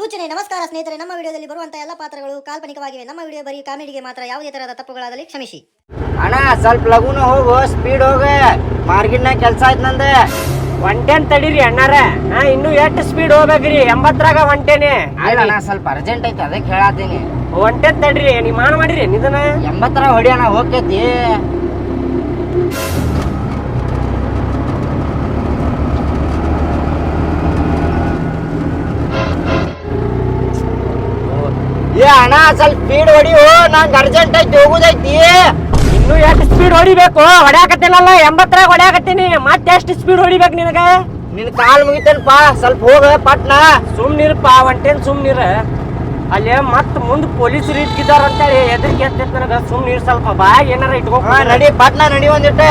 ಸೂಚನೆ ನಮಸ್ಕಾರ ಸ್ನೇಹಿತರೆ ನಮ್ಮ ವಿಡಿಯೋದಲ್ಲಿ ಬರುವಂತಹ ಎಲ್ಲ ಪಾತ್ರಗಳು ಕಾಲ್ಪನಿಕವಾಗಿವೆ. ನಮ್ಮ ವಿಡಿಯೋ ಬರೀ ಕಾಮಿಡಿಗೆ ಮಾತ್ರ ಯಾವುದೇ ತರಹದ ತಪ್ಪುಗಳಾದಲ್ಲಿ ಕ್ಷಮಿಸಿ. ಅಣ್ಣ ಸ್ವಲ್ಪ ಲಘುನ ಹೋಗು ಸ್ಪೀಡ್ ಹೋಗ. ಮಾರ್ಗಿನ ಕೆಲಸ ಆಯ್ತು ನಂದೆ. ಒಂಟೆನ್ ತಡೀರಿ ಅಣ್ಣಾರ. ಹಾ ಇನ್ನು ಎಷ್ಟು ಸ್ಪೀಡ್ ಹೋಗ್ಬೇಕ್ರಿ? ಎಂಬತ್ತರಾಗ ಒಂಟೆನೆ ಅಣ್ಣ ಸ್ವಲ್ಪ ಅರ್ಜೆಂಟ್ ಐತೆ ಅದಕ್ಕೆ ಹೇಳತ್ತೀನಿ ಒಂಟೆನ್ ತಡ್ರಿ ನೀವ್ ಮಾನ ಮಾಡಿರಿ ನಿಧನ ಎಂಬತ್ತರ ಹೊಡಿಯೋಣ ಹೋಗ್ತೈತಿ. ಏ ಅಣ್ಣ ಸ್ವಲ್ಪ ಸ್ಪೀಡ್ ಹೊಡಿಯು ನಂಗೆ ಅರ್ಜೆಂಟ್ ಐತಿ ಹೋಗುದೈತಿ. ಇನ್ನು ಎಷ್ಟು ಸ್ಪೀಡ್ ಹೊಡಿಬೇಕು? ಹೊಡ್ಯಾಕತ್ತೇನಲ್ಲ ಎಂಬತ್ತರಾಗ ಹೊಡ್ಯಾಕತ್ತೀನಿ. ಮತ್ತೆ ಎಷ್ಟು ಸ್ಪೀಡ್ ಹೊಡಿಬೇಕು ನಿನಗೆ? ನಿನ್ ಕಾಲ್ ಮುಗಿತೇನಪ್ಪ ಸ್ವಲ್ಪ ಹೋಗ ಪಟ್ನ. ಸುಮ್ನಿರಪ್ಪ ಒಂಟೇನ್ ಸುಮ್ನಿರ ಅಲ್ಲಿ ಮತ್ ಮುಂದ್ ಪೊಲೀಸರು ಇಟ್ಕಿದಾರ ಅಂತೇಳಿ ಎದ್ರಿಕೆ ಎತ್ತೈತೆ ನನಗ. ಸುಮ್ನಿರ್ ಸ್ವಲ್ಪ ಬಾ ಏನಾರ ಇಟ್ಕೋ. ನಡಿ ಪಟ್ನ ನಡಿ ಒಂದಿಟ್ಟೆ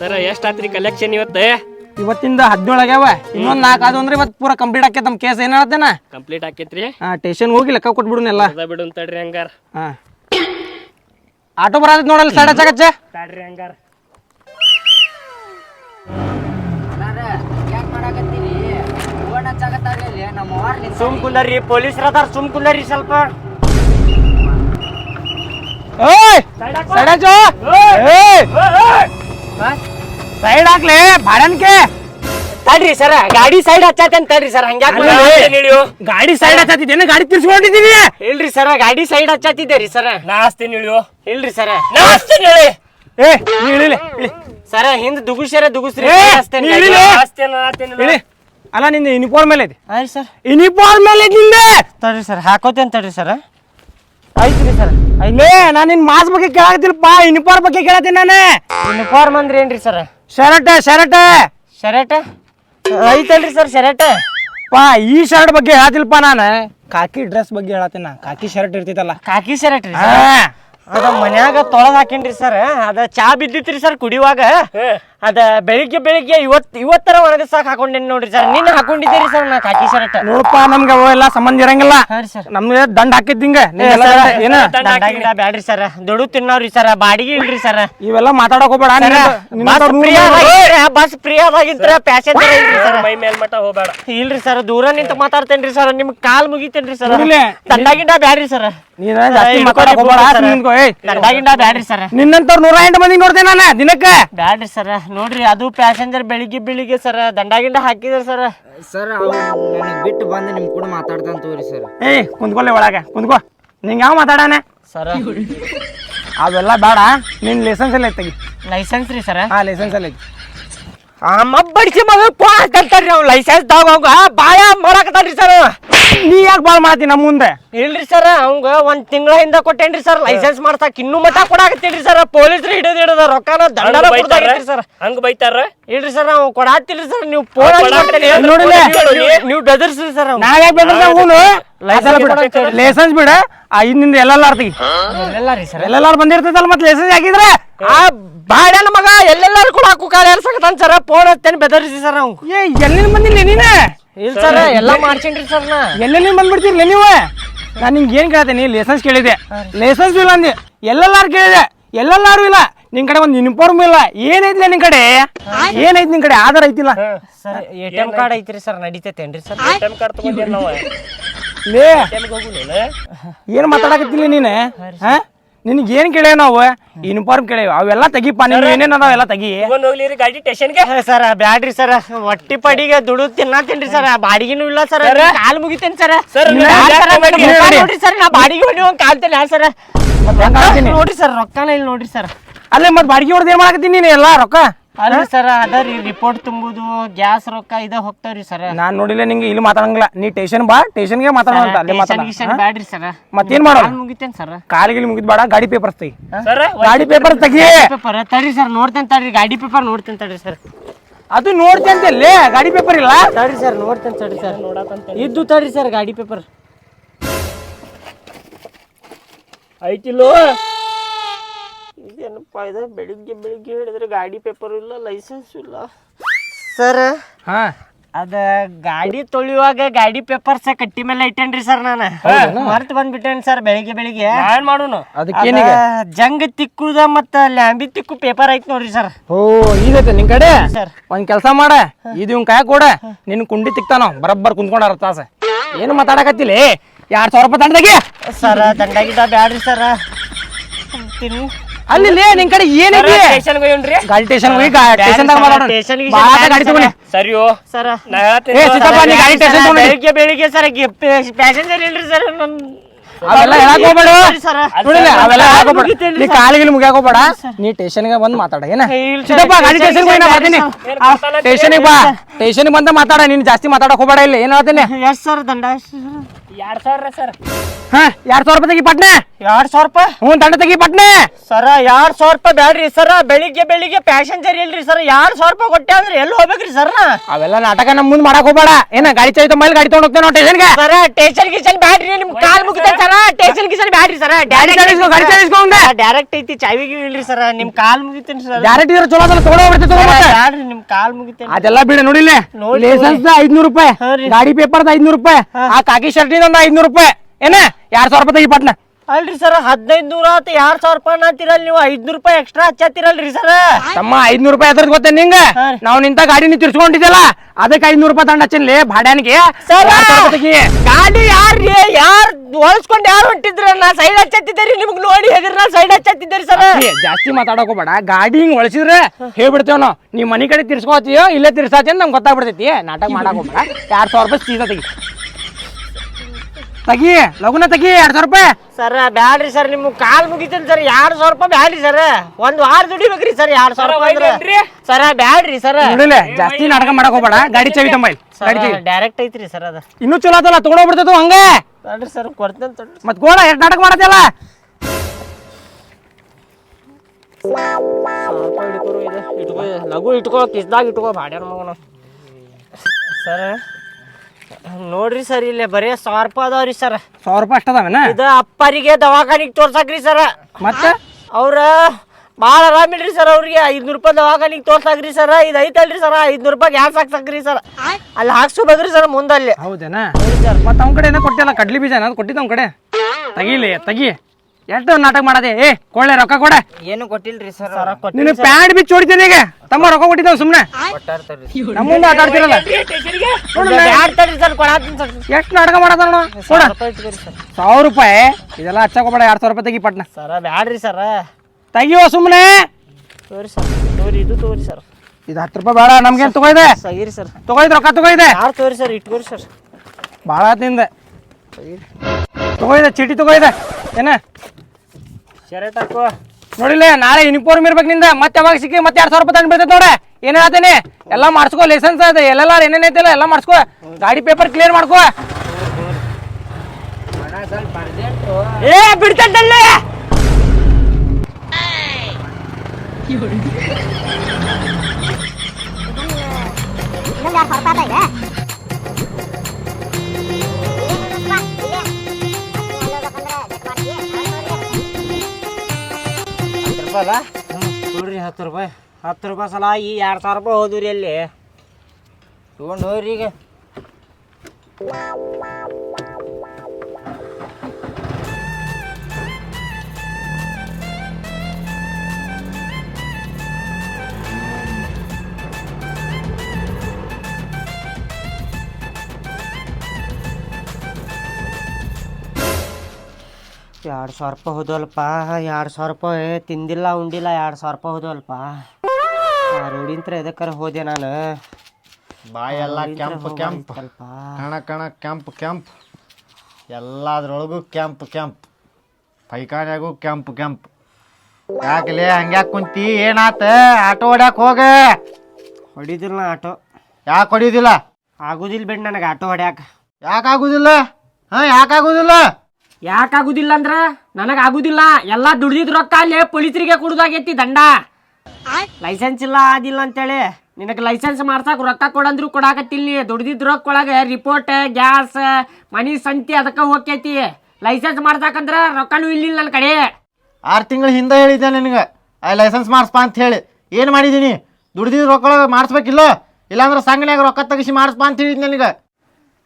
ಸರ್ ಎಷ್ಟಾತ್ರಿ ಕಲೆಕ್ಷನ್ ಇವತ್ತು? ಇವತ್ತಿಂದ ಹದಿನೇಳು ಆಗ್ಯಾವ ಇನ್ನೊಂದ್ ನಾಲ್ಕು ಅದು ಅಂದ್ರೆ ಇವತ್ತು ಪೂರ ಕಂಪ್ಲೀಟ್ ಆಕೈತೆ ನಮ್ಮ ಕೇಸ್ ಏನ್ ಹೇಳ್ತೇನ ಕಂಪ್ಲೀಟ್ ಆಕೈತ್ರಿ ಹಾ ಸ್ಟೇಷನ್ ಹೋಗಿ ಲೆಕ್ಕ ಕೊಟ್ಬಿಡುನೆಲ್ಲ ಅದ ಬಿಡು ತಡ್ರಿ ಹಂಗಾರ. ಹಾ. ಆಟೋ ಬರತ್ ನೋಡಲ್ಲ ಸೈಡ್ ಚಗಚ್ಚ ತಡ್ರಿ ಹಂಗಾರ. ಸುಮ್ ಕುಂದರಿ ಪೊಲೀಸ್ ಅದಾರ ಸುಮ್ ಕುಂದರಿ ಸ್ವಲ್ಪ. ಓಯ್! ಸೈಡ್ ಓಯ್ ಏಯ್! ಸೈಡ್ ಆಗ್ಲೇ ಬಾಡನ್ಕೆ ತಡ್ರಿ ಸರ ಗಾಡಿ ಸೈಡ್ ಹಚ್ಚಾತೇನ್ ತಡ್ರಿ ಸರ್ ಹಂಗ್ಯಾಕ್ ಗಾಡಿ ಸೈಡ್ ಹಚ್ಚಾತಿದ್ದೇನೆ ಗಾಡಿ ತಿರ್ಸ್ಕೊಂಡಿದ್ದೀನಿ ಇಲ್ರಿ ಸರ ಗಾಡಿ ಸೈಡ್ ಹಚ್ಚಾತಿದ್ದೆ ರೀ ಸರ. ನಾಸ್ತೀನಿ ಇಳಿಯೋ. ಇಲ್ರಿ ಸರ. ನಾಸ್ತೀನಿ ಇಳಿ. ಏ ಇಳಿಲಿ. ಸರ ಹಿಂದ್ ದುಗುಸ್ಯಾರ ದುಗುಸ್ರಿ ಇಳಿ. ಅಲ್ಲ ನಿಂದ ಯೂನಿಫಾರ್ಮ್ ಮೇಲೆ ಐತಿ ಆಯ್ತ್ ಸರ್. ಯೂನಿಫಾರ್ಮ್ ಮೇಲೆ ಐತಿ ನಿಂದೆ? ತಡ್ರಿ ಸರ್ ಹಾಕೋತೇನ್ ತಡ್ರಿ ಆಯ್ತು ರೀ ಸರ್. ಲೇ ನಾನು ನಿನ್ ಮಾಸ್ ಬಗ್ಗೆ ಕೇಳಾಕತ್ತಿಲ್ಲಪ್ಪ ಯೂನಿಫಾರ್ಮ್ ಬಗ್ಗೆ ಕೇಳತ್ತೀನಿ ನಾನು. ಯೂನಿಫಾರ್ಮ್ ಅಂದ್ರೆ ಏನ್ರಿ ಸರ್ ಶರ್ಟ್ ಶರ್ಟ್. ಶರ್ಟ್? ಐತಲ್ರಿ ಸರ್ ಶರ್ಟ್? ಪಾ ಈ ಶರ್ಟ್ ಬಗ್ಗೆ ಹೇಳತಿಲ್ಪ ನಾನು. ಕಾಕಿ ಡ್ರೆಸ್ ಬಗ್ಗೆ ಹೇಳತ್ತೀನಿ ನಾ. ಕಾಕಿ ಶರ್ಟ್ ಇರ್ತೈತಲ್ಲ. ಕಾಕಿ ಶರ್ಟ್ ರೀ ಹಾ. ಅದ ಮನ್ಯಾಗ ತೊಳೆದ್ ಹಾಕೇನ್ರಿ ಸರ್ ಅದ ಚಾ ಬಿದ್ದಿತ್ರಿ ಸರ್ ಕುಡಿಯುವಾಗ? ಅದ ಬೆಳಿಗ್ಗೆ ಬೆಳಿಗ್ಗೆ ಇವತ್ ಇವತ್ತರ ಒಣಗಸಾಕ್ ಹಾಕೊಂಡೇನಿ ನೋಡ್ರಿ ಸರ್ ನಿನ್ನ ಹಾಕೊಂಡಿದ್ದೀರಿ ಸರ್ ನಾ ಕಾಕಿ ಶರ್ಟ್ ನೋಡಪ್ಪ ನಮ್ಗೆ ಅವೆಲ್ಲ ಸಂಬಂಧ ಇರಂಗಿಲ್ಲ. ಹಾ ಸರ್ ನಮ್ಗೆ ದಂಡ ಹಾಕಿದ್ದಿಂಗ ಏನ? ದಂಡ ಬ್ಯಾಡ್ರಿ ಸರ್ ದುಡ್ಡು ತಿನ್ನೋರಿ ಸರ್ ಬಾಡಿಗೆ ಇಲ್ರಿ ಸರ್ ಇವೆಲ್ಲ ಮಾತಾಡಕ್ ಹೋಗ್ಬೇಡ. ಬಸ್ ಪ್ರಿಯವಾಗಿದ್ರ ಪ್ಯಾಸೆಂಜರ್ ಇಲ್ರಿ ಸರ್ ಮೈ ಮೇಲ್ ಮಟ್ಟ ಹೋಗ್ಬೇಡ. ಇಲ್ರಿ ಸರ್ ದೂರ ನಿಂತು ಮಾತಾಡ್ತೇನ್ರಿ ಸರ್ ನಿಮ್ ಕಾಲ್ ಮುಗಿತೇನ್ರಿ ಸರ್ ದಂಡಾಗಿಂಡ ದಂಡ ಗಿಂಡ ಬ್ಯಾಡ್ರಿ ಸರ್ ನೀನ ಜಾಸ್ತಿ ಮಾತಾಡಕ್ ಹೋಗ್ಬೇಡ ಸುಮ್ನೆ ಏಯ್. ದಂಡ ಗಿಂಡ ಬ್ಯಾಡ್ರಿ ಸರ್ ನಿನ್ನಂತವ್ರು ನೂರ ಎಂಟು ಮಂದಿ ನೋಡ್ತೇನೆ ನಾನು ದಿನಕ್ಕೆ. ಬ್ಯಾಡ್ರಿ ಸರ್ ನೋಡ್ರಿ ಅದು ಪ್ಯಾಸೆಂಜರ್ ಬೆಳಿಗ್ಗೆ ಬೆಳಿಗ್ಗೆ ಸರ್ ದಂಡಾಗಿಂಡ ಹಾಕಿದ್ರ ಸರ್ ಸರ್ ನನಗೆ ಬಿಟ್ಟು ಬಂದು ನಿಮ್ ಕೂಡ ಮಾತಾಡ್ತಾನ ತೋರಿ ಸರ್ ಏ ಕುಂತ್ಕೊಲೆ ಒಳಗೆ ಕುಂತ್ಕೋ ನಿಂಗೆ ಯಾವ ಮಾತಾಡಾನೆ? ಸರ್ ಅವೆಲ್ಲ ಬೇಡ ನಿನ್ ಲೈಸೆನ್ಸ್ ಅಲ್ಲಿ ಐತಿ ತೆಗಿ. ಲೈಸೆನ್ಸ್ ರೀ ಸರ್ ಹಾ ಲೈಸೆನ್ಸ್ ಅಲ್ಲಿ ಐತಿ ಆ ಮಬ್ಬಡಿಸಿ ಮಗ ಪಾಸ್ ಹಾಕಂತಾರ್ರಿ ಅವ್ನು ಲೈಸೆನ್ಸ್ ತಗೋ ಬಾಯ ಮಾಡಾಕತ್ತಾನ್ರಿ ಸರ್ ನೀ ಯಾಕೆ ಬಾಳ್ ಮಾಡ್ತಿ ನಮ್ಮ ಮುಂದೆ. ಇಲ್ರಿ ಸರ್ ಅವಂಗ ಒಂದ್ ತಿಂಗಳ ಹಿಂದ ಕೊಟ್ಟೇನ್ರಿ ಸರ್ ಲೈಸೆನ್ಸ್ ಮಾಡ್ಸಾಕ್ ಇನ್ನೂ ಮಠ ಕೊಡಾಕತ್ತೀನ್ರಿ ಸರ್ ಪೊಲೀಸ್ರು ಹಿಡಿದ ಹಿಡಿದ ರೊಕ್ಕನ ದಂಡ ದಂಡಾನ ಬೈತಾರ? ಕೊಡ್ತಾಗೈತ್ರಿ ಸರ್. ಹಂಗ ಬೈತಾರ? ಇಲ್ರಿ ಸರ್ ನಾವು ಕೊಡಾತಿಲ್ರಿ ಸರ್ ನೀವು ಫೋನ್. ನೋಡಿಲ್ಲ? ನೀವು ಬೆದರ್ಸ್ರಿ ಸರ್ ಹೂನು ಲೈಸೆನ್ಸ್ ಬಿಡ. ಲೈಸೆನ್ಸ್ ಬಿಡ. ಆ ಹಿಂದಿಂದ ಎಲ್ಲೆಲ್ಲ ಆರ್ತಿ ಎಲ್ಲ ರೀ ಸರ್? ಎಲ್ಲೆಲ್ಲ ಬಂದಿರ್ತೈತಲ್ಲ ಮತ್ತೆ ಲೈಸೆನ್ಸ್ ಹಾಕಿದ್ರೆ? ಆ ಬಾಡ್ಯಾನ ಮಗ ಎಲ್ಲೆಲ್ಲಾರು ಕೂಡ ಹಾಕು ಕಾಲ ಸರ್ ಫೋನ್ ಹತ್ತೇನೆ ಬೆದರ್ಸಿ ಸರ್ ನಾವು ಏ ಎಲ್ಲಿಂದ ಬಂದಿಲ್ಲ ನೀನ? ಇಲ್ಲ ಸರ್ ಎಲ್ಲ ಮಾಡ್ಸೇನ್ರಿ ಸರ್ ನಾ. ಎಲ್ಲೆಲ್ಲಿ ಬಂದ್ಬಿಡ್ತೀರಿ? ನೀವು? ನಾನು ನಿಂಗೆ ಏನು ಕೇಳ್ತೀನಿ ಲೈಸೆನ್ಸ್ ಕೇಳಿದೆ ಲೈಸೆನ್ಸ್ ಇಲ್ಲ ಅಂದೆ. ಎಲ್ಲೆಲ್ಲಾರು ಕೇಳಿದೆ. ಎಲ್ಲೆಲ್ಲಾರು ಇಲ್ಲ. ನಿನ್ ಕಡೆ ಒಂದು ಯೂನಿಫಾರ್ಮ್ ಇಲ್ಲ. ಏನೈತಿಲ್ಲ ನಿನ್ ಕಡೆ? ಏನೈತಿ ನಿನ್ ಕಡೆ? Aadhaar ಐತಿಲ್ಲ. Sir A T M card ಐತ್ರಿ ಸರ್ ನಡೀತೈತೇನ್ರಿ ಸರ್? ಎಟಿಎಂ ಕಾರ್ಡ್ ತಗೊಂಡಿಲ್ಲ ನಾವು. ಲೇ. ಏನ್ ಮಾತಾಡಕತ್ತಿಲ್ಲ ನೀನು? ಹಾ? ನಿನಗೆ ಏನು ಕೇಳೇವ್ ನಾವು? ಯೂನಿಫಾರ್ಮ್ ಕೇಳೇವ್ ಅವೆಲ್ಲ ತೆಗಿಪ್ಪ ನೀನು ಏನೇನು ಅದಾವ ಎಲ್ಲ ತೆಗಿ. ತಗೊಂಡ್ ಹೋಗ್ಲಿ ರೀ ಗಾಡಿ ಟೇಷನ್ಗೆ ಸರ್ ಬ್ಯಾಡ್ರಿ ಸರ್. ಹೊಟ್ಟಿ ಪಡಿಗೆ ದುಡು ತಿನ್ನತೇನ್ರಿ ಸರ್. ಬಾಡಿಗೆನೂ ಇಲ್ಲ ಸರ್. ಕಾಲ್ ಮುಗಿತೇನೆ ಸರ್. ಸರ್, ನೀವು ನೋಡ್ರಿ ಸರ್. ನಾ ಬಾಡಿಗೆ ಹೊಡಿಯೋಂಗ್ ಕಾಲ್ತೇನೆ ಸರ್? ನೋಡ್ರಿ ಸರ್ ರೊಕ್ಕನ ಇಲ್ಲ ನೋಡ್ರಿ ಸರ್. ಅಲ್ಲೇ ಮತ್ತೆ ಬಾಡಿಗೆ ಹೊಡೆದು ಏನು ಮಾಡಕತ್ತೀನಿ ನೀನು? ಎಲ್ಲ ರೊಕ್ಕ? ಅಲ್ರಿ ಸರ್ ಅದ ರೀ ರಿಪೋರ್ಟ್ ತುಂಬುದು ಗ್ಯಾಸ್ ರೊಕ್ಕ ಇದ ಹೋಗ್ತಾವ್ರಿ ಸರ್. ನಾನ್ ನೋಡಿಲ್ಲ ನಿಂಗೆ ಇಲ್ಲಿ ಮಾತಾಡಂಗಿಲ್ಲ. ನೀ ಟೇಷನ್ ಬಾ ಟೇಷನ್ಗೆ ಮಾತಾಡೋ ಅಂತ ಅಲ್ಲಿ ಮಾತಾಡ. ಬ್ಯಾಡ್ರಿ ಸರ್. ಮತ್ತೇನ್ ಮಾಡೋ ಕಾಲ್ ಮುಗಿತೇನೆ ಸರ್. ಕಾಲಿಗೆ ಮುಗಿದ್ ಬೇಡ ಗಾಡಿ ಪೇಪರ್ ತೈ ಸರ್ ಗಾಡಿ ಪೇಪರ್ ತೆಗಿ. ಪೇಪರ್ ತಡ್ರಿ ಸರ್ ನೋಡ್ತೇನೆ ತಡ್ರಿ ಗಾಡಿ ಪೇಪರ್ ನೋಡ್ತೇನೆ ತಡ್ರಿ ಸರ್. ಅದು ನೋಡ್ತೇನೆ ಅಂತಲ್ಲಿ ಗಾಡಿ ಪೇಪರ್ ಇಲ್ಲ? ತಡ್ರಿ ಸರ್ ನೋಡ್ತೇನೆ ತಡ್ರಿ ಸರ್. ಇದ್ದು ತಡ್ರಿ ಸರ್ ಗಾಡಿ ಪೇಪರ್ ಐತಿಲ್ಲೋ? ಇದೇನಪ್ಪ ಇದು ಬೆಳಿಗ್ಗೆ ಬೆಳಿಗ್ಗೆ ಹೇಳಿದ್ರೆ ಗಾಡಿ ಪೇಪರ್ ಇಲ್ಲ ಲೈಸೆನ್ಸ್ ಇಲ್ಲ. ಸರ್ ಹಾ. ಅದ ಗಾಡಿ ತೊಳಿಯುವಾಗ ಗಾಡಿ ಪೇಪರ್ಸ್ ಕಟ್ಟಿ ಮೇಲೆ ಇಟ್ಟೇನ್ರಿ ಸರ್ ನಾನು? ಮರ್ತ್ ಬಂದ್ಬಿಟ್ಟೇನ್ ಸರ್ ಬೆಳಿಗ್ಗೆ ಬೆಳಿಗ್ಗೆ. ಏನ್ ಮಾಡೋನು. ಅದಕ್ಕೆ ಅದ ಜಂಗ್ ತಿಕ್ಕುದ ಮತ್ತ ಲ್ಯಾಂಬಿ ತಿಕ್ಕು ಪೇಪರ್ ಐತ್ ನೋಡ್ರಿ ಸರ್. ಓ ಈಗೈತೆ ನಿನ್ ಕಡೆ? ಸರ್. ಒಂದ್ ಕೆಲಸ ಮಾಡ. ಇದು ಕಾಯ್ ಕಾಯ ಕೊಡ ನಿನ್ ಕುಂಡಿ ತಿಕ್ತಾನ ಬರಬ್ಬರ್ ಕುಂತ್ಕೊಂಡಾರ ತಾಸ. ಏನು ಮಾತಾಡಕತ್ತಿಲ್ಲ? ಎರಡ್ ಸಾವಿರ ರೂಪಾಯಿ ತಂಡದಾಗೆ ಸರ್ ತಂಡಾಗಿದ್ದ ಬ್ಯಾಡ್ರಿ ಸರ್. ತಿನ್ ಅಲ್ಲಿ ಲೇ, ನಿನ್ ಕಡೆ ಏನೈತಿ ಸ್ಟೇಷನ್ ಹೋಗ್ರಿ. ಗಾಡಿ ಸ್ಟೇಷನ್ ಹೋಗಿ ಸ್ಟೇಷನ್ ಮಾತಾಡೋಣ ಗಾಡಿ ತಗೊಂಡಿ ಸರಿಯೋ ಸರ ನಾ ಏ ಹೇಳ್ತೀನಿ ಸಿದ್ದಪ್ಪ ನೀ ಗಾಡಿ ಸ್ಟೇಷನ್ ತಗೊಂಡಿ ಬೆಳಿಗ್ಗೆ ಬೆಳಿಗ್ಗೆ ಸರ್ ಪ್ಯಾಸೆಂಜರ್ ಇಲ್ರಿ ಸರ್ ಅವೆಲ್ಲ ಹೇಳಕ್ ಹೋಗ್ಬೇಡ. ನೋಡಿಲ್ಲ ಅವೆಲ್ಲ ಹೇಳಕ್ ಹೋಗ್ಬೇಡ. ನೀ. ಕಾಲಿಗೆ ಮುಗ್ಯಾಕ ಹೋಗ್ಬೇಡ. ನೀ ಸ್ಟೇಷನ್ಗೆ ಬಂದ್ ಮಾತಾಡ ಏನ? ಸಿದ್ದಪ್ಪ ಗಾಡಿ station ಸ್ಟೇಷನ್ಗೆ ಹೋಗಿ ನಾ ಬರ್ತೀನಿ. ಬಾ. ಸ್ಟೇಷನ್ಗೆ ಬಂದ ಮಾತಾಡ ನೀನ್ ಜಾಸ್ತಿ ಮಾತಾಡಕ್ ಹೋಗ್ಬೇಡ ಇಲ್ಲಿ ಏನ್ ಹೇಳ್ತೀನಿ? ಎಷ್ಟ್ ಸರ್ ದಂಡ ಎರಡ್ ಸಾವಿರ ಸರ್. ಹಾ ಎರಡ್ ಸಾವಿರ ರೂಪಾಯಿ ತೆಗಿ ಪಟ್ನೆ. ಎರಡ್ ಸಾವಿರ ರೂಪಾಯಿ? ಹ್ಞೂ ದಂಡ ತೆಗಿ ಪಟ್ನೆ. ಸರ ಎರಡ್ ಸಾವಿರ ರೂಪಾಯಿ ಬ್ಯಾಡ್ರಿ ಸರ. ಬೆಳಿಗ್ಗೆ ಬೆಳಿಗ್ಗೆ ಪ್ಯಾಸೆಂಜರ್ ಇಲ್ರಿ ಸರ್. ಎರಡ್ ಸಾವಿರ ರೂಪಾಯಿ ಕೊಟ್ಟೆ ಅಂದ್ರೆ ಎಲ್ಲಿ ಹೋಗ್ಬೇಕ್ರಿ ಸರ್? ಅವೆಲ್ಲ ನಾಟಕ ನಮ್ ಮುಂದ್ ಮಾಡಕ್ ಹೋಗ್ಬೇಡ. ಏನ ಗಾಡಿ ಚಾಯ್ತ ಮೇಲೆ ಗಾಡಿ ತಗೊಂಡ್ ಹೋಗ್ತೇನೆ ನಾವು ಸ್ಟೇಷನ್ಗೆ. ಸರ ಟೇಷನ್ ಗಿಷನ್ ಬ್ಯಾಡ್ರಿ. ನಿಮ್ ಕಾಲ್ ಮುಗಿತ ಸರ. ಟೇಷನ್ ಗಿಷನ್ ಬ್ಯಾಡ್ರಿ ಸರ. ಗಾಡಿ ಚಾಲಿಸ್ಕೊ ಗಾಡಿ ಚಾಲಿಸ್ಕೊ ಮುಂದೆ. ಡೈರೆಕ್ಟ್ ಐತಿ. ಚಾವಿಗೆ ಇಲ್ರಿ ಸರ. ನಿಮ್ ಕಾಲ್ ಮುಗಿತೀನಿ ಸರ್. ಡೈರೆಕ್ಟ್ ಇದ್ರೆ ಚಲೋ ಅದನ್ನ ತಗೊಂಡ್ ಹೋಗ್ಬಿಡ್ತಿ ತಗೊಂಡ್ ಮತ್ತೆ ಬ್ಯಾಡ್ರಿ ನಿಮ್ ಕಾಲ್ ಮುಗಿತೇನೆ. ಅದೆಲ್ಲ ಬಿಡ ನೋಡಿಲ್ಲ ನೋಡಿ, ಲೈಸೆನ್ಸ್ ಐದ್ನೂರು ರೂಪಾಯಿ. ಗಾಡಿ ಪೇಪರ್ ಐದ್ನೂರು ರೂಪಾಯಿ. ಆ ಕಾಕಿ ಶರ್ಟಿನ ಒಂದು ಐದ್ನೂರು ರೂಪಾಯಿ. ಏನ? ಎರಡ್ ಸಾವಿರ ರೂಪಾಯಿ ತೆಗಿ ಪಟ್ನ. ಅಲ್ರಿ ಸರ್ ಹದಿನೈದು ನೂರ ಆತ ಎರಡ್ ಸಾವಿರ ರೂಪಾಯಿ ಅಂತೀರಲ್ಲ ನೀವು. ಐದ್ನೂರು ರೂಪಾಯಿ ಎಕ್ಸ್ಟ್ರಾ ಹಚ್ಚತ್ತಿರಲ್ರಿ ಸರ್. ತಮ್ಮ ಐದ್ನೂರು ರೂಪಾಯಿ ಅದ್ರದ್ದು ಗೊತ್ತೇ ನಿಂಗ? ಹಾ ರೀ. ನಾವು ನಿಂತ ಗಾಡಿ ನೀ ತಿರ್ಸ್ಕೊಂಡಿದ್ದಲ್ಲ ಅದಕ್ಕೆ ಐದ್ನೂರು ರೂಪಾಯಿ ತಂಡ ಹಚ್ಚಿನ್ಲಿ ಭಾಡ್ಯಾನಿಗೆ. ಸರ್ ಗಾಡಿ ಯಾರ್ರಿ? ಯಾರ್ ಹೊಲ್ಸ್ಕೊಂಡ್ ಯಾರು ಹೊಂಟಿದ್ರ? ನಾ ಸೈಡ್ ಹಚ್ಚತ್ತಿದ್ದೀರಿ ನಿಮ್ಗ್ ನೋಡಿ ಹೇಗ್ರಿ ನಾ ಸೈಡ್ ಹಚ್ಚತ್ತಿದ್ದೀರಿ ಸರ್. ಏ, ಜಾಸ್ತಿ ಮಾತಾಡಕ್ ಹೋಗ್ಬೇಡ. ಗಾಡಿ ಹಿಂಗ್ ಹೊಳಸಿದ್ರೆ ಹೇಳ್ಬಿಡ್ತೇವ್ ನಾವು. ನೀ ಮನಿ ಕಡೆ ತಿರ್ಸ್ಕೋತೀಯೋ ಇಲ್ಲೇ ತಿರ್ಸಾತಿ ಅಂತ ನಮ್ಗೆ ಗೊತ್ತಾಗ್ಬಿಡ್ತೈತಿ. ನಾಟಕ ಮಾಡಕ್ ಹೋಗ್ಬೇಡ. ಎರಡ್ ಸಾವಿರ ರೂಪಾಯಿ ಸೀದಾ ತೆಗಿ. ತೆಗಿ ಲಗುನ ತಗಿ ಎರಡ್ ಸಾವಿರ ರೂಪಾಯಿ. ಸರ್ ಬ್ಯಾಡ್ರಿ ಸರ್ ನಿಮ್ ಕಾಲ್ ಮುಗಿತೇನ್ ಸರ್ ಎರಡ್ ಸಾವಿರ ರೂಪಾಯಿ ಬ್ಯಾಡ್ರಿ ಸರ್. ಒಂದ್ ವಾರ ದುಡಿಬೇಕ್ರಿ ಸರ್ ಎರಡ್ ಸಾವಿರ ರೂಪಾಯಿ ಅಂದ್ರೆ. ಸರ್ ಬ್ಯಾಡ್ರಿ ಸರ್. ನೋಡಿಲ್ಲ ಜಾಸ್ತಿ ನಾಟಕ ಮಾಡಕ್ ಹೋಗ್ಬೇಡ. ಗಾಡಿ ಚವಿ ತಂಬೈಲ್ ಗಾಡಿ ಚಾವಿ. ಡೈರೆಕ್ಟ್ ಐತ್ರಿ ಸರ್ ಅದ. ಇನ್ನೂ ಚಲೋ ಅದಲ್ಲ ತಗೊಂಡೋಗ್ಬಿಡ್ತದ ಹಂಗ. ಸರ್ ಕೊಡ್ತೇನೆ ತೊಡ್ರಿ. ಮತ್ ಗೋಡ ಎಷ್ಟು ನಾಟಕ ಮಾಡತ್ತಲ್ಲ ಇಟ್ಕೋ ಲಘು ಇಟ್ಕೋ ಕಿಸ್ದಾಗ ಇಟ್ಕೋ ಬಾಡ್ಯಾರ ಮಗನ. ಸರ್ ನೋಡ್ರಿ ಸರ್ ಇಲ್ಲೇ ಬರೀ ಸಾವಿರ ರೂಪಾಯಿ ಅದಾವ್ರಿ ಸರ್. ಸಾವಿರ ರೂಪಾಯಿ ಅಷ್ಟದಾವೇನ ಇದ ಅಪ್ಪರಿಗೆ ದವಾಖಾನಿಗೆ ತೋರ್ಸಾಕ್ರಿ ಸರ್. ಮತ್ತೆ? ಅವ್ರ ಭಾಳ ಆರಾಮಿಲ್ರಿ ಸರ್ ಅವ್ರಿಗೆ. ಐದ್ನೂರು ರೂಪಾಯಿ ದವಾಖಾನಿಗೆ ತೋರ್ಸಾಕ್ರಿ ಸರ್. ಇದು ಐತಲ್ರಿ ಸರ್ ಐದ್ನೂರು ರೂಪಾಯಿ ಗ್ಯಾಸ್ ಹಾಕ್ಸಾಕ್ರಿ ಸರ್. ಅಲ್ಲಿ ಹಾಕ್ಸ್ಕೋಬೇಕ್ರಿ ಸರ್ ಮುಂದಲ್ಲಿ. ಹೌದೇನಾ? ಮತ್ತೆ ಅವ್ನ ಕಡೆ ಏನೋ ಕೊಟ್ಟಿಲ್ಲ ಕಡ್ಲಿ ಬೀಜ ಏನಾದ್ರು ಕೊಟ್ಟಿದ್ದ ಅವ್ನ ಕಡೆ? ತಗಿಲಿ ತೆಗಿ. ಎಷ್ಟು ನಾಟಕ ಮಾಡದೆ? ಏ ಕೊಳ್ಳೆ ರೊಕ್ಕ ಕೊಡ. ಏನು ಕೊಟ್ಟಿಲ್ರಿ ಸರ್? ಸರ ನಿನ್ನ ಪ್ಯಾಂಟ್ ಬಿಚ್ಚಿ ಹೊಡಿತೇನೆ ಈಗ. ತಮ್ಮ ರೊಕ್ಕ ಕೊಟ್ಟಿದ್ದಾವ ಸುಮ್ಮನೆ ನಮ್ಮ ಆಟ ಆಡ್ತಿರಲ್ಲ ಸರ್ ಎಷ್ಟು ನಾಟಕ ಮಾಡದ ನೋಡ. ಕೊಡ. ಸಾವಿರ ರೂಪಾಯಿ ಇದೆಲ್ಲ ಹಚ್ಚಕೋಬೇಡ ಎರಡು ಸಾವಿರ ರೂಪಾಯಿ ತೆಗಿ ಪಟ್ನ. ಸರ ಬ್ಯಾಡ್ರಿ ಸರ. ತೆಗಿಯೋ ಸುಮ್ಮನೆ ತೋರಿ ಸರ್ ತೋರಿ ಇದು ತೋರಿ ಸರ್. ಇದು ಹತ್ತು ರೂಪಾಯಿ ಬೇಡ ನಮ್ಗೇನು ತಗೋಯ್ದೆ ಸರಿ ಸರ್. ತಗೋಯ್ದು ರೊಕ್ಕ ತಗೋಯ್ದೆ ಯಾರು ತೋರಿ ಸರ್ ಇಟ್ಕೋರಿ ಸರ್. ಭಾಳ ಆತಿಂದ ತಗೋಯ್ದೆ ಚೀಟಿ ತಗೋಯ್ದೆ ಏನ ಶರ್ಟ್ ಹಾಕು ನೋಡಿಲ್ಲ ನಾಳೆ ಯೂನಿಫಾರ್ಮ್ ಇರ್ಬೇಕು ನಿಂದ ಮತ್ತೆ ಯಾವಾಗ ಸಿಕ್ಕಿ ಮತ್ತೆ ಎರಡು ಸಾವಿರ ರೂಪಾಯಿ ತಂದು ಬೀಳ್ತೈತೆ ನೋಡ ಏನೇನಾತೇನೆ ಹೇಳ್ತೇನೆ ಎಲ್ಲ ಮಾಡಿಸ್ಕೋ ಲೈಸೆನ್ಸ್ ಅದ ಎಲ್ಲ ಏನೇನ್ ಐತಿಲ್ಲ ಎಲ್ಲ ಮಾಡ್ಸ್ಕೋ ಗಾಡಿ ಪೇಪರ್ ಕ್ಲಿಯರ್ ಮಾಡ್ಕೋ ಏ ಬಿಡ್ತಂತಲ್ಲೇ ನೋಡ್ರಿ ಹತ್ತು ರೂಪಾಯಿ ಹತ್ತು ರೂಪಾಯಿ ಸಲ ಈ ಎರಡು ಸಾವಿರ ರೂಪಾಯಿ ಹೋದ್ರಿ ಅಲ್ಲಿ. ತೊಗೊಂಡು ಹೋಗ್ರಿ ಈಗ. ಎರಡು ಸಾವಿರ ರೂಪಾಯಿ ಹೋದಲ್ಪ ಎರಡು ಸಾವಿರ ರೂಪಾಯಿ ತಿಂದಿಲ್ಲ ಉಂಡಿಲ್ಲ ಎರಡು ಸಾವಿರ ರೂಪಾಯಿ ಹೋದಲ್ಪ ಆ ರೋಡಿಂತ್ರ ಎದಕ್ಕಾರ ಹೋದೆ ನಾನು? ಬಾಯೆಲ್ಲ ಕೆಂಪು ಕೆಂಪ್. ಸ್ವಲ್ಪ ಕಣ ಕಣ ಕೆಂಪು ಕೆಂಪ್. ಎಲ್ಲದ್ರೊಳಗೂ ಕೆಂಪು ಕೆಂಪ್. ಪೈಖಾನ್ಯಾಗೂ ಕೆಂಪು ಕೆಂಪ್. ಯಾಕಲೇ ಹಂಗ್ಯಾಕ್ ಕುಂತಿ? ಏನಾತ? ಆಟೋ ಹೊಡ್ಯಾಕ ಹೋಗ. ಹೊಡಿದಿಲ್ಲ ಆಟೋ. ಯಾಕೆ ಹೊಡಿಯೋದಿಲ್ಲ ಆಗುದಿಲ್ಲ ಬಿಡ್ ನನಗೆ ಆಟೋ ಹೊಡ್ಯಾಕ. ಯಾಕೆ ಆಗುದಿಲ್ಲ? ಹಾ ಯಾಕೆ ಆಗುದಿಲ್ಲ ಯಾಕೆ ಆಗುದಿಲ್ಲ ಅಂದ್ರ ನನಗೆ ಆಗುದಿಲ್ಲ ಎಲ್ಲ ದುಡ್ದಿದ್ ರೊಕ್ಕ ಅಲ್ಲಿ ಪೊಲೀಸರಿಗೆ ಕೊಡುದಾಗೈತಿ ದಂಡ. ಲೈಸೆನ್ಸ್ ಇಲ್ಲ ಆದಿಲ್ಲ ಅಂತೇಳಿ. ನಿನಗೆ ಲೈಸೆನ್ಸ್ ಮಾಡ್ಸಕ್ ರೊಕ್ಕ ಕೊಡಂದ್ರು ಕೊಡಾಕತ್ತಿಲ್ಲ. ದುಡ್ದಿದ್ ರೊಕ್ಕ ಒಳಗೆ ರಿಪೋರ್ಟ್ ಗ್ಯಾಸ್ ಮನಿ ಸಂತಿ ಅದಕ್ಕೆ ಹೋಗ್ತೈತಿ. ಲೈಸೆನ್ಸ್ ಮಾಡ್ಸಕಂದ್ರ ರೊಕ್ಕನೂ ಇಲ್ಲ ನನ್ನ ಕಡೆ. ಆರು ತಿಂಗಳ ಹಿಂದೆ ಹೇಳಿದ್ದೆ ನಿನಗೆ. ಆ ಲೈಸೆನ್ಸ್ ಮಾಡಿಸ್ಪಾ ಅಂತ ಹೇಳಿ. ಏನು ಮಾಡಿದ್ದೀನಿ ದುಡ್ದಿದ್ ರೊಕ್ಕ ಮಾಡಿಸ್ಬೇಕಿಲ್ಲ? ಇಲ್ಲಾಂದ್ರೆ ಸಂಘನ್ಯಾಗ ರೊಕ್ಕ ತೆಗಿಸಿ ಮಾಡ್ಸ್ಪಾ ಅಂತ ಹೇಳಿದ್ ನನಗೆ.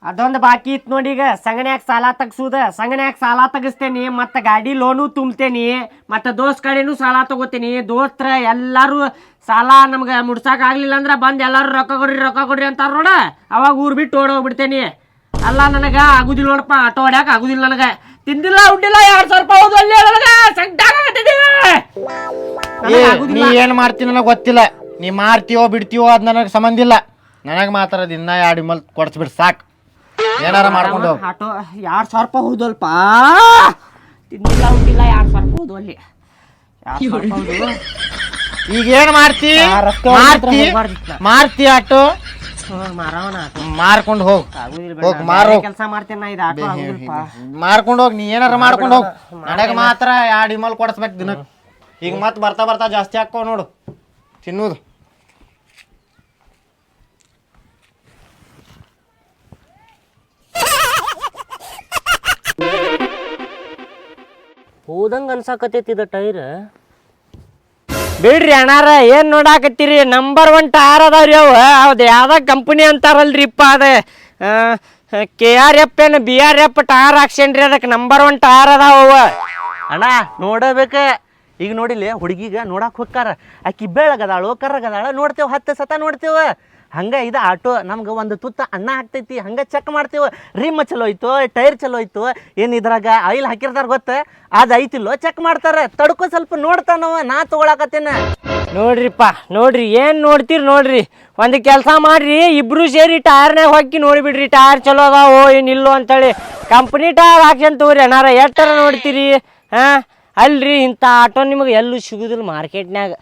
ಅದೊಂದು ಬಾಕಿ ಇತ್ತು ನೋಡಿ ಈಗ. ಸಂಗನ್ಯಾಗ ಸಾಲ ತಗ್ಸುದ. ಸಂಗನ್ಯಾಗ ಸಾಲ ತಗಸ್ತೇನಿ ಮತ್ತು ಗಾಡಿ ಲೋನು ತುಂಬ್ತೇನಿ ಮತ್ತು ದೋಸ್ತ್ ಕಡೆನೂ ಸಾಲ ತಗೋತೀನಿ. ದೋಸ್ತ್ರ ಎಲ್ಲರೂ ಸಾಲ ನಮ್ಗೆ ಮುಡ್ಸೋಕ್ಕಾಗಲಿಲ್ಲ ಆಗ್ಲಿಲ್ಲ ಅಂದ್ರೆ ಬಂದು ಎಲ್ಲರೂ ರೊಕ್ಕ ಕೊಡ್ರಿ ರೊಕ್ಕ ಕೊಡ್ರಿ ಅಂತಾರ ನೋಡ. ಅವಾಗ ಊರ್ ಬಿಟ್ಟು ಓಡೋಗ್ಬಿಡ್ತೇನಿ ಅಲ್ಲ ನನಗೆ ಆಗುದಿಲ್ಲ ನೋಡಪ್ಪ ಆಟೋ ಹೊಡ್ಯಾಕ ಆಗುದಿಲ್ಲ ನನಗೆ. ತಿಂದಿಲ್ಲ ಉಡ್ಡಿಲ್ಲ ಎರಡು ಸಾವಿರ ರೂಪಾಯಿ ಹೌದು ಅಲ್ಲೇ ನನಗೆ. ನೀ ಏನು ಮಾಡ್ತೀನಿ ನನಗೆ ಗೊತ್ತಿಲ್ಲ. ನೀ ಮಾಡ್ತೀವೋ ಬಿಡ್ತೀವೋ ಅದು ನನಗೆ ಸಂಬಂಧ ಇಲ್ಲ. ನನಗೆ ಮಾತ್ರ ದಿನ ಎರಡು ಮಲ್ ಕೊಡ್ಸ್ಬಿಡ್ ಸಾಕು. ಏನಾರ ಮಾಡ್ಕೊಂಡು ಹೋಗು. ಆಟೋ ಎರಡ್ ಸಾವಿರ ರೂಪಾಯಿ ಹೋದಲ್ಪ? ತಿನ್ನಿಲ್ಲ ಉಡ್ಡಿಲ್ಲ ಎರಡ್ ಸಾವಿರ ರೂಪಾಯಿ ಹೋದು ಅಲ್ಲಿ. ಎರಡ್ ಸಾವಿರ ರೂಪಾಯಿ ಹೋದು. ಈಗ ಏನ್ ಮಾಡ್ತಿ? ಆ, ಮಾರ್ತಿ ಆಟೋ? ಹ್ಮ್, ಮಾರವನ ಆಟೋ. ಮಾರ್ಕೊಂಡು ಹೋಗು. ಹೋಗ್ ಮಾರು. ಕೆಲಸ ಮಾಡ್ತೇನೆ ನಾ ಇದು ಆಟೋ ಮಾರ್ಕೊಂಡು ಹೋಗಿ ನೀ ಏನಾರ ಮಾಡ್ಕೊಂಡು ಹೋಗ್. ನನಗೆ ಮಾತ್ರ ಎರಡು ಇಮಲ್ ಕೊಡಿಸ್ಬೇಕು ದಿನಕ್ಕೆ. ಈಗ ಮತ್ತೆ ಬರ್ತಾ ಬರ್ತಾ ಜಾಸ್ತಿ ಹಾಕೋ ನೋಡು. ತಿನ್ನೋದು. ಹೋದಂಗ ಅನ್ಸಾಕತೈತಿ ಇದು ಟೈರ್. ಬಿಡ್ರಿ ಅಣ್ಣಾರ, ಏನ್ ನೋಡಾಕತ್ತೀರಿ? ನಂಬರ್ ಒನ್ ಟೈರ್ ಅದಾವ್ರಿ ಅವ. ಅದು ಯಾವ್ದ ಕಂಪನಿ ಅಂತಾರಲ್ರಿಪ್ಪ ಅದ. ಕೆ ಆರ್ ಎಫ್ ಏನ್ ಬಿ ಆರ್ ಎಫ್ ಟೈರ್ ಹಾಕ್ಸೇನ್ರಿ ಅದಕ್ಕೆ ನಂಬರ್ ಒನ್ ಟೈರ್ ಅದಾವ ಅಣ್ಣ, ನೋಡಬೇಕ. ಈಗ ನೋಡಿಲಿ ಹುಡುಗಿಗ ನೋಡಕ್ ಹೋಗ್ತಾರ. ಆಕಿ ಬೆಳಗದಾಳು ಕರ್ರಗದಾಳ ನೋಡ್ತೇವ, ಹತ್ತು ಸತ ನೋಡ್ತೇವ. ಹಂಗ ಇದು ಆಟೋ, ನಮ್ಗೆ ಒಂದು ತುತ್ತ ಅನ್ನ ಹಾಕ್ತೈತಿ. ಹಂಗೆ ಚೆಕ್ ಮಾಡ್ತೀವಿ. ರಿಮ್ ಚಲೋ ಐತೋ, ಟೈರ್ ಚಲೋ ಐತೋ, ಏನು ಇದ್ರಾಗ ಆಯಿಲ್ ಹಾಕಿರ್ತಾರ ಗೊತ್ತ? ಅದು ಐತಿಲ್ಲೋ ಚೆಕ್ ಮಾಡ್ತಾರೆ. ತಡ್ಕೊ ಸ್ವಲ್ಪ ನೋಡ್ತಾನವ ನಾ ತಗೊಳಕತ್ತೇನ. ನೋಡ್ರಿಪ್ಪ, ನೋಡ್ರಿ, ಏನು ನೋಡ್ತೀರಿ ನೋಡ್ರಿ. ಒಂದು ಕೆಲಸ ಮಾಡ್ರಿ, ಇಬ್ರು ಸೇರಿ ಟೈರ್ನಾಗ ಹೊಕ್ಕಿ ನೋಡಿಬಿಡ್ರಿ. ಟೈರ್ ಚಲೋ ಅದಾವೋ ಏನಿಲ್ಲೋ ಅಂತೇಳಿ. ಕಂಪ್ನಿ ಟೈರ್ ಅಂತ ತಗೋರಿ ಅಣ್ಣಾರ, ಎಷ್ಟರ ನೋಡ್ತೀರಿ? ಹಾಂ? ಅಲ್ರಿ ಇಂಥ ಆಟೋ ನಿಮಗೆ ಎಲ್ಲೂ ಸಿಗುದಿಲ್ಲ ಮಾರ್ಕೆಟ್ನ್ಯಾಗ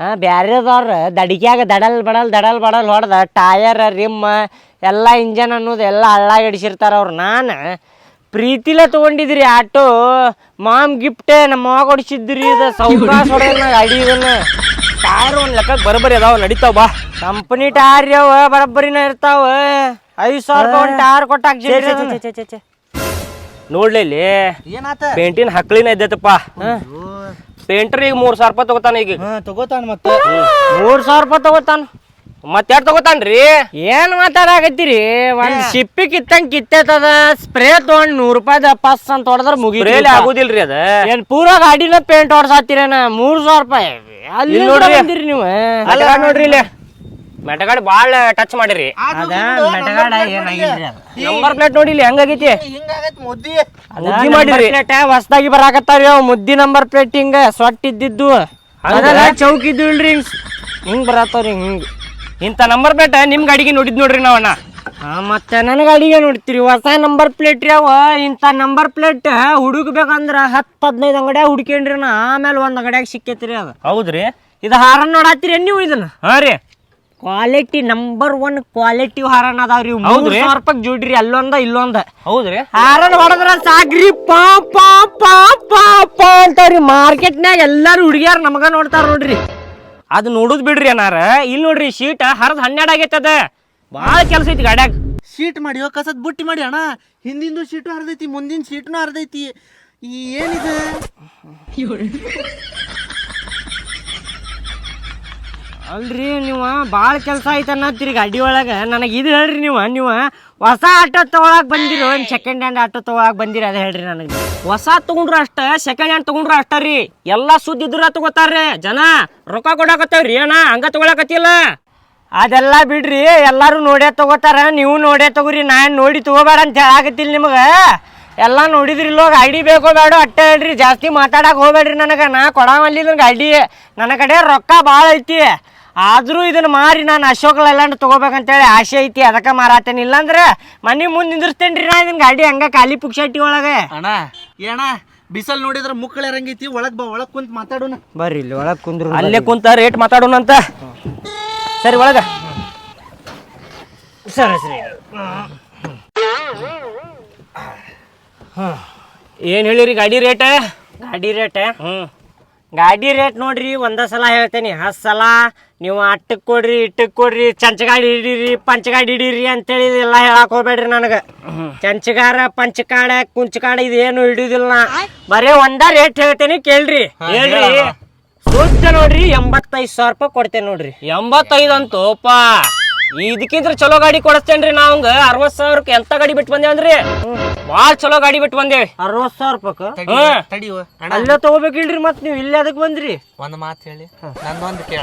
ಹಾಂ ಬ್ಯಾರೆದವ್ರ ದಡಿಗ್ಯಾಗ ದಡಲ್ ಬಡಲ್ ದಡಲ್ ಬಡಲ್ ಹೊಡೆದ ಟಯರ್ ರಿಮ್ಮ ಎಲ್ಲ ಇಂಜನ್ ಅನ್ನೋದು ಎಲ್ಲ ಹಳ್ಳಾಗಿ ಹಿಡಿಸಿರ್ತಾರ ಅವ್ರು. ನಾನು ಪ್ರೀತಿಲೇ ತೊಗೊಂಡಿದ್ರಿ ಆಟೋ. ಮಾಮ್ ಗಿಫ್ಟೇ ನಮ್ಮ ಮಾವ ಕೊಡಿಸಿದ್ರಿ ಇದು ಸೌಕಾಸ್ ಹೊಡೆದ ಗಾಡಿ ಇದನ್ನ ಟೈರ್ ಒಂದು ಲೆಕ್ಕಕ್ಕೆ ಬರಬರಿ ಅದಾವ ನಡಿತಾವ ಬಾ. ಕಂಪನಿ ಟೈರ್ ಯಾವ ಬರೋಬ್ಬರಿನ ಇರ್ತಾವ. ಐದು ಸಾವಿರ ರೂಪಾಯಿ ಒಂದು ಟೈರ್ ಕೊಟ್ಟಾಕ ನೋಡ್ಲಿ ಇಲ್ಲಿ. ಏನಾತ? ಪೇಂಟಿನ ಹಕ್ಳಿನ ಇದ್ದೈತಪ್ಪ. ಪೇಂಟರ್ ಈಗ ಮೂರ್ ಸಾವಿರ ರೂಪಾಯಿ ತಗೋತಾನ ಈಗ. ಹಾ ತಗೋತಾನ ಮತ್ತ. ಮೂರ್ ಸಾವಿರ ರೂಪಾಯಿ ತಗೋತಾನ. ಮತ್ತೆ ಯಾರು ತಗೋತಾನ್ರಿ? ಏನ್ ಮಾತಾಡಕತ್ತೀರಿ? ಒಂದ್ ಸಿಪ್ಪಿ ಕಿತ್ತಂಗ್ ಕಿತ್ತದ ಸ್ಪ್ರೇ ತಗೊಂಡ್ ನೂರ್ ರೂಪಾಯಿ ಪಸ್ ಅಂತ ಹೊಡೆದ್ರ ಮುಗಿಲಿ ಆಗುದಿಲ್ರಿ ಅದ. ಏನ್ ಪೂರ ಗಾಡಿನ ಪೇಂಟ್ ಹೊಡ್ಸಾತಿರೇನ ಮೂರ್ ಸಾವಿರ ರೂಪಾಯಿ. ಅಲ್ಲಿ ಇಲ್ಲಿ ನೋಡ್ರಿ. ನೀವು. ಮೆಟಗಾಡ್ ನೋಡ್ರಿ ಇಲ್ಲಿ. ಮೆಟಗಾಡ್ ಬಾಳ ಟಚ್ ಮಾಡಿರಿ. ಅದ ಮೆಟಗಾಡ ಏನಾಗಿಲ್ರಿ ಅದು. ನಂಬರ್ ಪ್ಲೇಟ್ ನೋಡಿ ಇಲ್ಲಿ ಹೆಂಗಾಗೈತಿ? ಹಿಂಗಾಗೈತ್ ಮುದ್ದಿ. ಮುದ್ದಿ ಮಾಡಿರಿ. ಪ್ಲೇಟ್ ಹೊಸದಾಗಿ ಬರಾಕತ್ತಾರ ಅವ್. ಮುದ್ದಿ ನಂಬರ್ ಪ್ಲೇಟ್ ಹಿಂಗ ಸೊಟ್ಟ ಇದ್ದಿದ್ದು. ಅದೆಲ್ಲ ಚೌಕ್ ಇದ್ದಿಲ್ರಿ ಹಿಂಗ್ ಹಿಂಗ್ ಬರತ್ತವ್ರಿ ಹಿಂಗ್. ಇಂಥ ನಂಬರ್ ಪ್ಲೇಟ್ ನಿಮ್ ಗಾಡಿಗೆ ನೋಡಿದ್ ನೋಡ್ರಿ ನಾವಣ್ಣ ಹಾ ಮತ್ತೆ ನನ್ನ ಅಡಿಗೆ ನೋಡ್ತೀರಿ. ಹೊಸ ನಂಬರ್ ಪ್ಲೇಟ್ ರೀ ಅವ. ಇಂಥ ನಂಬರ್ ಪ್ಲೇಟ್ ಹುಡುಕ್ಬೇಕಂದ್ರ ಹತ್ತು ಹದಿನೈದು ಅಂಗಡಿಯಾಗ ಹುಡ್ಕೇನ್ರಿ ನಾ. ಆಮೇಲೆ ಒಂದ್ ಅಂಗಡಿಯಾಗ ಸಿಕ್ಕೈತ್ರಿ ಅದು. ಹೌದ್ರಿ. ಇದು ಹಾರನ್ ನೋಡತ್ತೀರಿ ನೀವು ಇದನ್ನ? ಹಾ ರೀ. Quality number one quality horn ಅದಾವ್ರಿ ಮೂರ್ ಮೂರು ಸಾವಿರ ರೂಪಾಯಿ ಜೋಡ್ರಿ ಅಲ್ಲೊಂದ ಇಲ್ಲೊಂದ. ಹೌದ್ರಿ? ಹಾರನ್ ಹೊಡೆದ್ರ ಸಾಕ್ರಿ ಪಾ ಪಾ ಪಾ ಪಾ ಪಾ ಅಂತಾವ್ರಿ. ಮಾರ್ಕೆಟ್ನ್ಯಾಗ ಎಲ್ಲಾರು ಹುಡುಗಿಯಾರ ನಮಗ ನೋಡ್ತಾರ ನೋಡ್ರಿ. ಅದು ನೋಡುದ್ ಬಿಡ್ರಿ ಅನ್ನಾರ. ಇಲ್ಲಿ ನೋಡ್ರಿ ಶೀಟ್ ಹರದ್ ಹನ್ನೆರಡು ಆಗೈತೆ ಅದ. ಭಾಳ ಕೆಲಸ ಐತಿ ಗಾಡ್ಯಾಗ. ಶೀಟ್ ಮಾಡಿ ಕಸದ್ ಬುಟ್ಟಿ ಮಾಡಿ ಅಣ್ಣ. ಹಿಂದಿಂದು ಶೀಟು ಹರಿದೈತಿ ಮುಂದಿನ ಶೀಟ್ನು ಹರಿದೈತಿ. ಈ ಏನಿದೆ? ಅಲ್ರಿ ನೀವು? ಭಾಳ ಕೆಲಸ ಐತೆ ಅನ್ನತ್ತೀರಿ ಗಾಡಿ ಒಳಗೆ. ನನಗೆ ಇದು ಹೇಳ್ರಿ ನೀವು ನೀವು ಹೊಸ ಆಟೋ ತಗೊಳಕ್ ಬಂದಿರೋ, ಒಂದು ಸೆಕೆಂಡ್ ಹ್ಯಾಂಡ್ ಆಟೋ ತಗೊಳಕ್ ಬಂದಿರಿ ಅದು ಹೇಳ್ರಿ ನನಗೆ. ಹೊಸ ತಗೊಂಡ್ರ ಅಷ್ಟ ಸೆಕೆಂಡ್ ಹ್ಯಾಂಡ್ ತಗೊಂಡ್ರ ಅಷ್ಟ ರೀ. ಎಲ್ಲ ಸುದ್ದಿ ಇದ್ರ ತಗೋತಾರ್ರಿ. ಜನ ರೊಕ್ಕ ಕೊಡಾಕತ್ತೇವ್ರಿ ಅಣ್ಣ ಹಂಗ ತಗೊಳಕತ್ತಿಲ್ಲ. ಅದೆಲ್ಲ ಬಿಡ್ರಿ, ಎಲ್ಲರೂ ನೋಡೇ ತಗೋತಾರ, ನೀವು ನೋಡೇ ತಗೋರಿ, ನಾನು ನೋಡಿ ತಗೋಬೇಡ ಅಂತ ಹೇಳಾಕತ್ತಿಲ್ಲ ನಿಮಗೆ. ಎಲ್ಲ ನೋಡಿದ್ರಿಲ್ಲೋ ಗಾಡಿ ಬೇಕೋ ಬೇಡ ಅಟ್ಟ ಹೇಳ್ರಿ, ಜಾಸ್ತಿ ಮಾತಾಡಕ್ ಹೋಗ್ಬೇಡ್ರಿ ನನಗೆ. ನಾ ಕೊಡವಲ್ಲಿ ಗಾಡಿ ನನ್ನ ಕಡೆ ರೊಕ್ಕ ಭಾಳ ಐತಿ. ಆದ್ರೂ ಇದನ್ನ ಮಾರಿ ನಾನು ಅಶೋಕ್ ಲೈಲ್ಯಾಂಡ್ ತಗೋಬೇಕಂತೇಳಿ ಆಸೆ ಐತಿ ಅದಕ್ಕೆ ಮಾರಾತೇನೆ ಇಲ್ಲಾಂದ್ರೆ ಮನೆ ಮುಂದೆ ನಿಂದಿರ್ತೇನ್ರಿ ನಾ ಇದನ್ನ ಗಾಡಿ ಹಂಗ ಖಾಲಿ ಪುಕ್ಷಟ್ಟಿ ಒಳಗೆ. ಅಣ್ಣ ಏಣ ಬಿಸಲ್ ನೋಡಿದ್ರೆ ಮುಕ್ಕಳ ಇರಂಗೈತಿ ಒಳಗ್ ಬಾ ಒಳಗ್ ಕುಂತ್ ಮಾತಾಡೋಣ. ಬರ್ರಿ ಇಲ್ಲಿ ಒಳಗೆ ಕುಂದ್ರು ಅಲ್ಲೇ ಕುಂತ ರೇಟ್ ಮಾತಾಡೋಣ ಅಂತ. ಸರಿ ಒಳಗ. ಸರಿ ಸರಿ. ಏನ್ ಹೇಳಿರಿ ಗಾಡಿ ರೇಟ? ಗಾಡಿ ರೇಟ್? ಹ್ಞೂ ಗಾಡಿ ರೇಟ್ ನೋಡ್ರಿ ಒಂದ ಸಲ ಹೇಳ್ತೇನೆ. ಹತ್ತು ಸಲ ನೀವು ಅಟ್ಟಕ್ಕೆ ಕೊಡ್ರಿ ಇಟ್ಟಕ್ಕೆ ಕೊಡ್ರಿ ಚಂಚಗಾಡಿ ಹಿಡೀರಿ ಪಂಚಗಾಡಿ ಹಿಡೀರಿ ಅಂತೇಳಿ ಎಲ್ಲ ಹೇಳಕ್ ಹೋಗ್ಬೇಡ್ರಿ ನನಗೆ. ಚಂಚಗಾರ ಪಂಚಕಾಡ ಕುಂಚಕಾಡ ಇದೇನು ಹಿಡಿಯೋದಿಲ್ಲ ಬರೇ ಬರೀ ಒಂದ ರೇಟ್ ಹೇಳ್ತೇನೆ ಕೇಳ್ರಿ. ಹೇಳ್ರಿ. ಸೂಕ್ತ ನೋಡ್ರಿ ಎಂಬತ್ತೈದು ಸಾವಿರ ರೂಪಾಯಿ ಕೊಡ್ತೇನೆ ನೋಡ್ರಿ. ಎಂಬತ್ತೈದು ಅಂತೋಪ ಇದಕ್ಕಿಂತ ಚಲೋ ಗಾಡಿ ಕೊಡಿಸ್ತೇನ್ರಿ ನಾವಂಗ ಅರವತ್ ಸಾವಿರಕ್ಕೆ ಎಂತ ಗಾಡಿ ಬಿಟ್ಟು ಬಂದೇವನ್ರಿ ಬಾಳ್ ಚಲೋ ಗಾಡಿ ಬಿಟ್ಟು ಬಂದೇವಿ ಅರವತ್ ಸಾವಿರ ರೂಪಾಯಿ ತಡಿವ ಅಲ್ಲೇ ತಗೋಬೇಕಿಲ್ರಿ ಮತ್ ನೀವು ಇಲ್ಲಿ ಅದಕ್ಕೆ ಬಂದ್ರಿ. ಒಂದ್ ಮಾತು ಹೇಳಿ. ನಂದೊಂದು ಕೇಳ.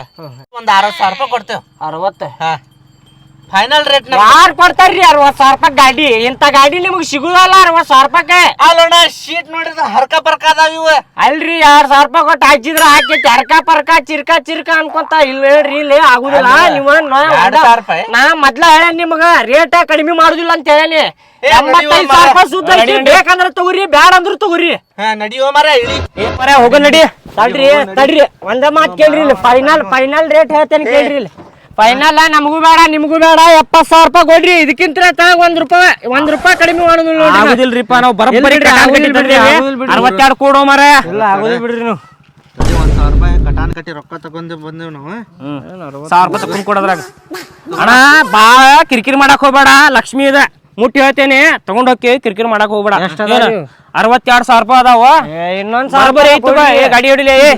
ಒಂದ್ ಅರವತ್ ಸಾವಿರ ರೂಪಾಯಿ ಕೊಡ್ತೇವ್. ಅರವತ್ತ? ಫೈನಲ್ ರೇಟ್ ಯಾರು ಕೊಡ್ತಾರ್ರಿ ಅರವತ್ ಸಾವಿರ ರೂಪಾಯಿ ಗಾಡಿ? ಇಂತ ಗಾಡಿ ನಿಮಗ್ ಸಿಗುದಲ್ಲ ಅರವತ್ ಸಾವಿರ ರೂಪಾಯಿ ಅಲ್ಲೋಣ ಶೀಟ್ ನೋಡಿದ್ರ ಹರ್ಕ ಬರ್ಕ ಅದಾವ ಇವ. ಅಲ್ರಿ ಎರಡ್ ಸಾವಿರ ರೂಪಾಯಿ ಕೊಟ್ಟು ಹಚ್ಚಿದ್ರ ಹಾಕಿ ಹರಕ ಪರ್ಕ ಚಿರ್ಕ ಚಿರ್ಕ ಅನ್ಕೊಂತ ಇಲ್ಲ ಹೇಳ್ರಿ ಇಲ್ಲಿ ಆಗುದಿಲ್ಲ. ನಿಮ್ಮ ನಾ ಮೊದ್ಲ ಹೇಳ ನಿಮಗ ರೇಟ್ ಕಡಿಮೆ ಮಾಡುದಿಲ್ಲ ಅಂತ ಹೇಳಿ ಎಂಬತ್ತೈದು ಸಾವಿರ ರೂಪಾಯಿ ಸುದ್ದ. ಬೇಕಂದ್ರ ತಗೋರಿ ಬ್ಯಾಡ ಅಂದ್ರ ತಗೋರಿ. ನಡಿಯೋ ಮರ ಇಳಿ. ಏ ಮರ ಹೋಗ ನಡಿ. ತಡ್ರಿ ತಡ್ರಿ. ಒಂದ ಮಾತ್ ಕೇಳ್ರಿ ಇಲ್ಲಿ. ಫೈನಲ್ ಫೈನಲ್ ರೇಟ್ ಹೇಳ್ತೇನೆ ಕೇಳ್ರಿ ಇಲ್ಲಿ. ಫೈನಲ್ ನಮಗೂ ಬೇಡ ನಿಮಗೂ ಬೇಡ ಎಪ್ಪತ್ ಸಾವಿರ ರೂಪಾಯಿ ಕೊಡ್ರಿ. ಇದಕ್ಕಿಂತ ತಗ ಒಂದ್ ರೂಪಾಯಿ ಒಂದ್ ರೂಪಾಯಿ ಕಡಿಮೆ ಮಾಡುದಿಲ್ಲ. ಆಗುದಿಲ್ರಿಪ್ಪ ನಾವು ಬರೋಬ್ಬರಿ. ಅರವತ್ತೆರಡು ಕೊಡೋ ಮರ. ಇಲ್ಲ ಆಗೋದಿಲ್ಲ ಬಿಡ್ರಿ ನೀವು. ಒಂದ್ ಸಾವಿರ ರೂಪಾಯಿ ಕಟಾನ್ ಕಟ್ಟಿ ರೊಕ್ಕ ತಗೊಂಡು ಬಂದೇವ್ ನಾವು. ಸಾವಿರ ರೂಪಾಯಿ ಕೊಡೋದ್ರಾಗ. ಅಣ್ಣ ಬಾಳ ಕಿರಿಕಿರಿ ಮಾಡಕ್ ಹೋಗ್ಬೇಡ ಲಕ್ಷ್ಮಿ ಇದೆ. ಮುಟ್ಟಿ ಹೇಳ್ತೇನೆ ತಗೊಂಡ್ ಹೋಗಿ ಕಿರಿಕಿರಿ ಮಾಡಕ್ ಹೋಗ್ಬೇಡ? ಅರವತ್ತೆರಡು ಸಾವಿರ ರೂಪಾಯಿ ಅದಾವ. ಇನ್ನೊಂದ್ ಸಾವಿರ ಐತು ಬಾ, ಏ ಗಾಡಿ ಹೊಡಿಲಿ ಏ.